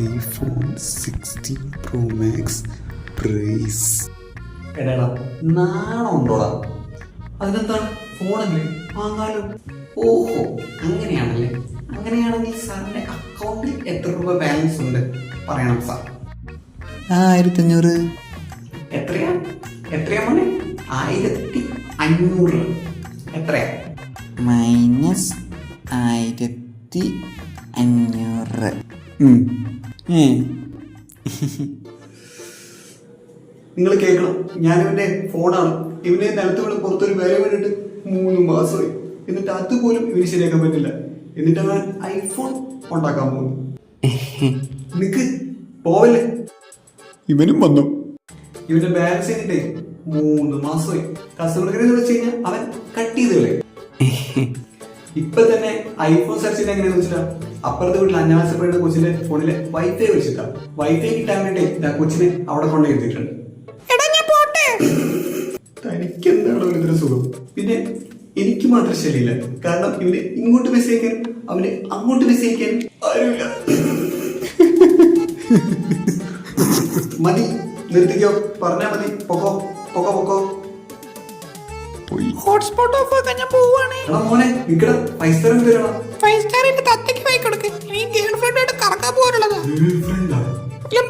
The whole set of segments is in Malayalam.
IPhone sixteen pro max price എടാ നാണം ഉണ്ടോടാ അതിനെന്താണ് ഫോണല്ലേ? വാങ്ങാലോ? ഓഹോ അങ്ങനെയാണല്ലേ? അങ്ങനെയാണെങ്കിൽ സാറിന്റെ അക്കൗണ്ടിൽ എത്ര രൂപ ബാലൻസ് ഉണ്ട്? പറയണം സാർ. ആയിരത്തി അഞ്ഞൂറ് എത്രയാ? എത്രയാ മോനെ? ആയിരത്തി അഞ്ഞൂറ്. എത്രയാ? മൈനസ് ആയിരത്തി നിങ്ങൾ കേൾക്കണം. ഞാൻ ഇവന്റെ ഫോണാണ്. ഇവനെ നിലത്ത് വീണ് പുറത്തൊരു വില വേണ്ടിട്ട് മൂന്ന് മാസമായി. എന്നിട്ട് അതുപോലും ഇവന് ശരിയാക്കാൻ പറ്റില്ല. എന്നിട്ട് അവൻ ഐഫോൺ ഉണ്ടാക്കാൻ പോകുന്നു. നിക്ക് പോവല്ലേ? ഇവനും വന്നു. ഇവന്റെ ബാലൻസ് ചെയ്തിട്ടേ മൂന്ന് മാസമായി. കസ്റ്റമർ കെയറിൽ വെച്ച് കഴിഞ്ഞാൽ അവൻ കട്ട് ചെയ്തല്ലേ ഇപ്പൊ തന്നെ ഐഫോൺ സെർച്ച് ചെയ്ത് എങ്ങനെയാണെന്ന് വെച്ചിട്ടാ? അപ്പുറത്തെ വീട്ടിൽ അന്നാസപ്പെടുന്ന കൊച്ചിന്റെ ഫോണിലെ വൈഫൈ വെച്ചിട്ടാ. വൈഫൈ കിട്ടാൻ വേണ്ടി ഞാൻ കൊച്ചിനെ അവിടെ കൊണ്ടുപോയിട്ടുണ്ട് എത്തിയിട്ടുണ്ട് തനിക്ക് എന്താണ് ഒരു സുഖം? പിന്നെ എനിക്ക് മാത്രം ശരിയില്ല കാരണം ഇവന് ഇങ്ങോട്ട് മെസ്സേജ് അയക്കാൻ അവന് അങ്ങോട്ട് മെസ്സേജ് അയക്കാൻ ആരുമില്ല. മതി നിർത്തിക്കോ. പറഞ്ഞാ മതി. പൊക്കോ പൊക്കോ പൊക്കോ. ഹോട്ട്സ്പോട്ട് ഓഫ് ആക്കാൻ ഞാൻ പോവാണ് എടാ മോനെ നിക്കട. പൈസ തരണം ഫൈവ് സ്റ്റാറിന്റെ തത്തയ്ക്ക് പോയി കൊടുക്ക് എനിക്ക് ഗേൾ ഫ്രണ്ടായിട്ട് കറക്കാൻ പോകാനുള്ളതാ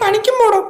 പണിക്കും പോടോ